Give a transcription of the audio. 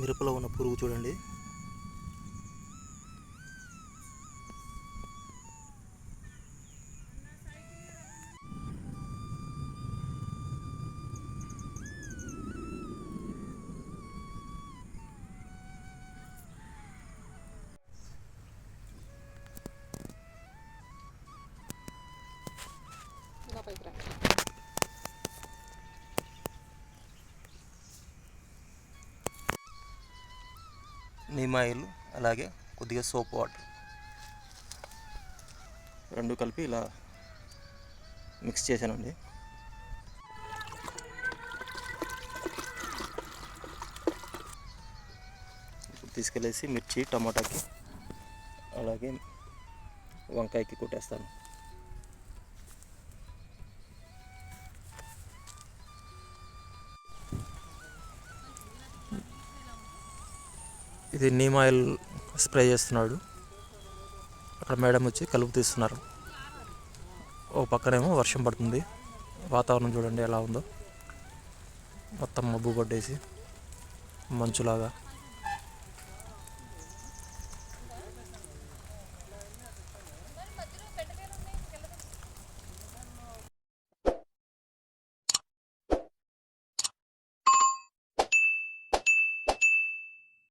మిరపలో ఉన్న పురుగు చూడండి. ఇలా రా ఆయిల్ అలాగే కొద్దిగా సోప్ వాటర్. రెండు కలిపి ఇలా మిక్స్ చేశానండి. తీసుకెళ్ళేసి మిర్చి టమాటాకి అలాగే వంకాయకి కొట్టేస్తాను. ఇది నీమ్ ఆయిల్ స్ప్రే చేస్తున్నాడు. అక్కడ మేడం వచ్చి కలుపు తీస్తున్నారు. ఓ పక్కనేమో వర్షం పడుతుంది. వాతావరణం చూడండి ఎలా ఉందో. మొత్తం మబ్బు పట్టేసి మంచులాగా.